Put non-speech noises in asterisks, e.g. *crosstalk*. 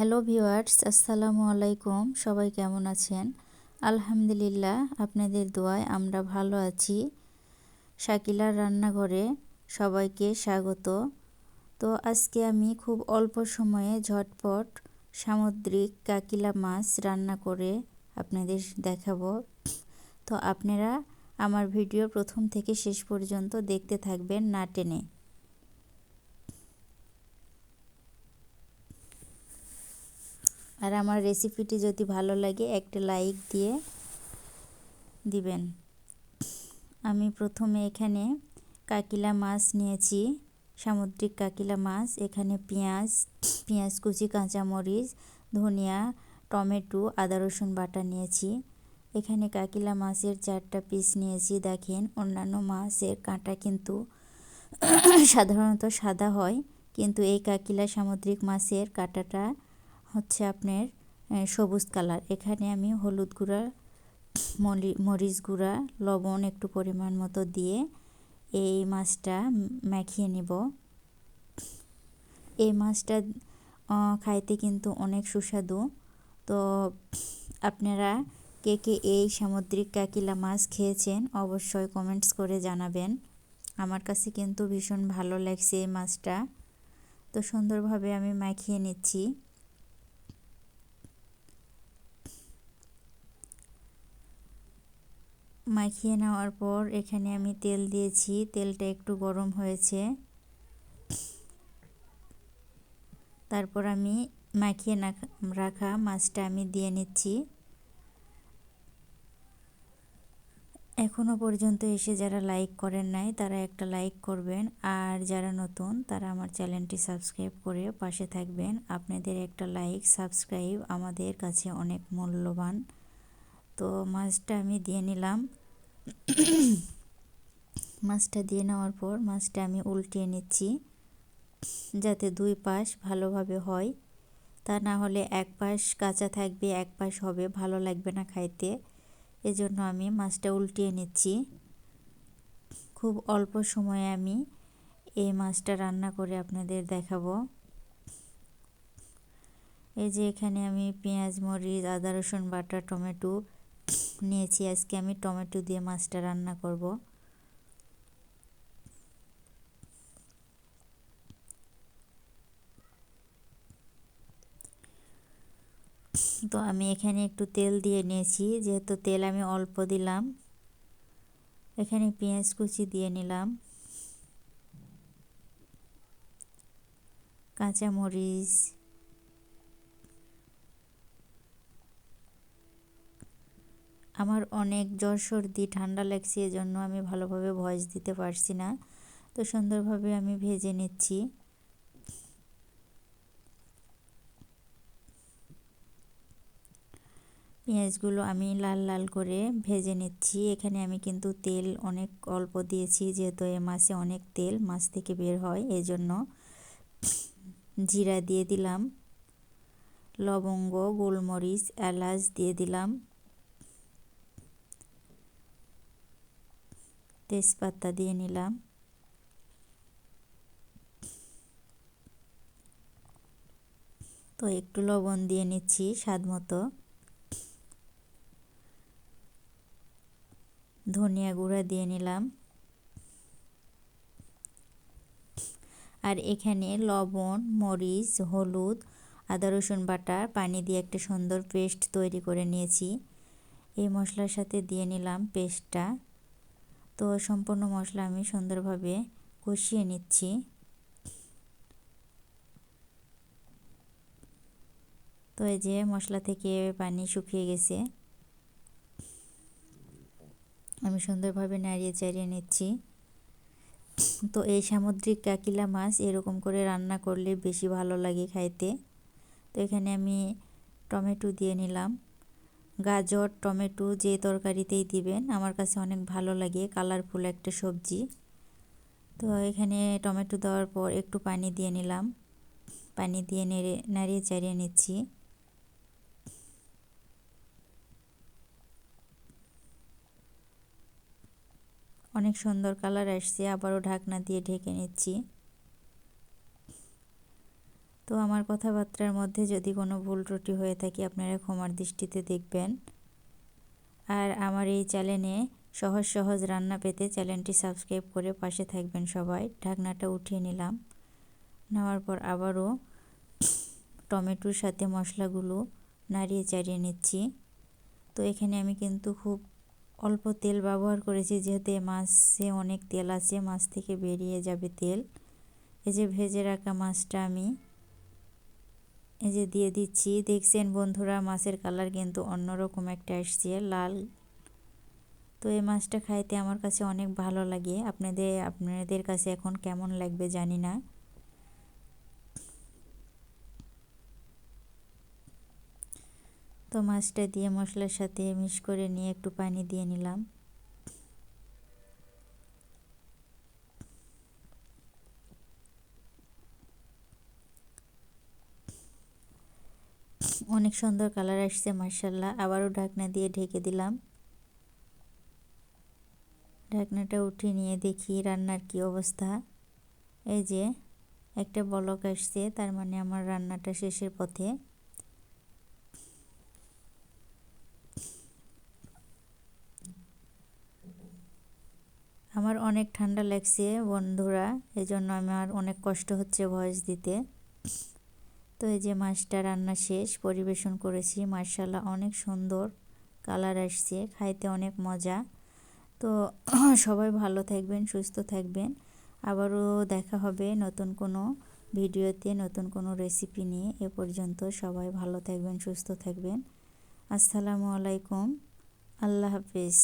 Hello viewers, আসসালামু আলাইকুম। সবাই কেমন আছেন? আলহামদুলিল্লাহ, আপনাদের দোয়ায় আমরা ভালো আছি। শাকিলার রান্নাঘরে সবাইকে স্বাগত। তো আজকে আমি খুব অল্প সময়ে ঝটপট সামুদ্রিক কাকিলা মাছ রান্না করে আপনাদের দেখাবো। তো আপনারা আমার ভিডিও প্রথম থেকে শেষ পর্যন্ত দেখতে থাকবেন না টেনে। আর আমার রেসিপিটি যদি ভালো লাগে, একটা লাইক দিয়ে দিবেন। আমি প্রথমে এখানে কাকিলা মাছ নিয়েছি, সামুদ্রিক কাকিলা মাছ। এখানে পেঁয়াজ পেঁয়াজ কুচি কাঁচামরিচ ধনিয়া, টমেটো, আদা, রসুন বাটা নিয়েছি। এখানে কাকিলা মাছের চারটা পিস নিয়েছি। দেখেন, অন্যান্য মাছের কাঁটা কিন্তু সাধারণত সাদা হয়, কিন্তু এই কাকিলা সামুদ্রিক মাছের কাঁটাটা হচ্ছে আপনার সবুজ কালার। এখানে আমি হলুদ গুঁড়া মরিচ গুঁড়া, লবণ একটু পরিমাণ মতো দিয়ে এই মাছটা মাখিয়ে নিব। এই মাছটা খাইতে কিন্তু অনেক সুস্বাদু। তো আপনারা কে কে এই সামুদ্রিক কাকিলা মাছ খেয়েছেন অবশ্যই কমেন্টস করে জানাবেন। আমার কাছে কিন্তু ভীষণ ভালো লাগছে এই মাছটা। তো সুন্দরভাবে আমি মাখিয়ে নিচ্ছি। মাখিয়ে নেওয়ার পর এখানে আমি তেল দিয়েছি। তেলটা একটু গরম হয়েছে। তারপর আমি মাখিয়ে রাখা মাছটা আমি দিয়ে নিচ্ছি। এখনও পর্যন্ত এসে যারা লাইক করেন নাই, তারা একটা লাইক করবেন। আর যারা নতুন, তারা আমার চ্যানেলটি সাবস্ক্রাইব করে পাশে থাকবেন। আপনাদের একটা লাইক, সাবস্ক্রাইব আমাদের কাছে অনেক মূল্যবান। তো মাছটা আমি দিয়ে নিলাম। মাছটা দিয়ে নেওয়ার পর মাছটা আমি উল্টিয়ে নিচ্ছি, যাতে দুই পাশ ভালোভাবে হয়। তা না হলে এক পাশ কাঁচা থাকবে, এক পাশ হবে, ভালো লাগবে না খাইতে। এজন্য আমি মাছটা উল্টিয়ে নিচ্ছি। খুব অল্প সময়ে আমি এই মাছটা রান্না করে আপনাদের দেখাবো। এই যে এখানে আমি পেঁয়াজ, মরিচ, আদা, রসুন, বাটা, টমেটো নিয়েছি, আজকে আমি টমেটো দিয়ে মাছটা রান্না করব। তো আমি এখানে একটু তেল দিয়ে নিয়েছি, যেহেতু তেল আমি অল্প দিলাম। এখানে পেঁয়াজ কুচি দিয়ে নিলাম। কাঁচামরিচ আমার অনেক জ্বর সর্দি, ঠান্ডা লাগছে, এজন্য আমি ভালোভাবে ভয়েস দিতে পারছি না। তো সুন্দরভাবে আমি ভেজে নিচ্ছি। পেঁয়াজগুলো আমি লাল লাল করে ভেজে নিচ্ছি। এখানে আমি কিন্তু তেল অনেক অল্প দিয়েছি, যেহেতু এ মাছে অনেক তেল, মাছ থেকে বের হয়, এজন্য জিরা দিয়ে দিলাম, লবঙ্গ, গোলমরিচ, এলাচ দিয়ে দিলাম। তেজপাতা দিয়ে নিলাম। তো একটু লবণ দিয়ে নিচ্ছি স্বাদ মতো। ধনিয়া গুঁড়া দিয়ে নিলাম। আর এখানে লবণ, মরিচ, হলুদ, আদা, রসুন বাটা, পানি দিয়ে একটা সুন্দর পেস্ট তৈরি করে নিয়েছি। এই মশলার সাথে দিয়ে নিলাম পেস্টটা। তো সম্পূর্ণ মশলা আমি সুন্দরভাবে কষিয়ে নিচ্ছি। তো এই যে মশলা থেকে পানি শুকিয়ে গেছে। আমি সুন্দরভাবে নাড়িয়ে চাড়িয়ে নিচ্ছি। তো এই সামুদ্রিক কাকিলা মাছ এরকম করে রান্না করলে বেশি ভালো লাগে খাইতে। তো এখানে আমি টমেটো দিয়ে নিলাম। গাজর, টমেটো যে তরকারিতেই দিবেন, আমার কাছে অনেক ভালো লাগে কালারফুল একটা সবজি। তো এখানে টমেটো দেওয়ার পর একটু পানি দিয়ে নিলাম। পানি দিয়ে নেড়ে, নাড়িয়ে চাড়িয়ে নিচ্ছি। অনেক সুন্দর কালার আসছে, আবারও ঢাকনা দিয়ে ঢেকে নিচ্ছি। তো আমার কথাবার্তার মধ্যে যদি কোনো ভুল ত্রুটি হয়ে থাকে, আপনারা ক্ষমার দৃষ্টিতে দেখবেন। আর আমার এই চ্যানেলে সহজ সহজ রান্না পেতে চ্যানেলটি সাবস্ক্রাইব করে পাশে থাকবেন সবাই। ঢাকনাটা উঠিয়ে নিলাম। নেওয়ার পর আবারও টমেটোর সাথে মশলাগুলো নাড়িয়ে চাড়িয়ে নিচ্ছি। তো এখানে আমি কিন্তু খুব অল্প তেল ব্যবহার করেছি, যেহেতু মাছে অনেক তেল আছে, মাছ থেকে বেরিয়ে যাবে তেল। এই যে ভেজে রাখা মাছটা আমি এই যে দিয়ে দিচ্ছি। দেখছেন বন্ধুরা, মাছের কালার কিন্তু অন্যরকম একটা আসছে, লাল। তো এই মাছটা খাইতে আমার কাছে অনেক ভালো লাগে। আপনাদের আপনাদের কাছে এখন কেমন লাগবে জানি না। তো মাছটা দিয়ে মশলার সাথে মিক্স করে নিয়ে একটু পানি দিয়ে নিলাম। অনেক সুন্দর কালার আসছে মার্শাল্লাহ আবারও ঢাকনা দিয়ে ঢেকে দিলাম। ঢাকনাটা উঠিয়ে নিয়ে দেখি রান্নার কি অবস্থা। এই যে একটা বলক আসছে, তার মানে আমার রান্নাটা শেষের পথে। আমার অনেক ঠান্ডা লাগছে বন্ধুরা এই জন্য আমার অনেক কষ্ট হচ্ছে ভয়েস দিতে। তো এই যে মাছটা রান্না শেষ, পরিবেশন করেছি মার্শাল্লাহ অনেক সুন্দর কালার আসছে, খাইতে অনেক মজা। তো *clears throat* সবাই ভালো থাকবেন, সুস্থ থাকবেন। আবারও দেখা হবে নতুন কোনো ভিডিওতে, নতুন কোনো রেসিপি নিয়ে। এ পর্যন্ত সবাই ভালো থাকবেন, সুস্থ থাকবেন। আসসালামু আলাইকুম, আল্লাহ হাফিজ।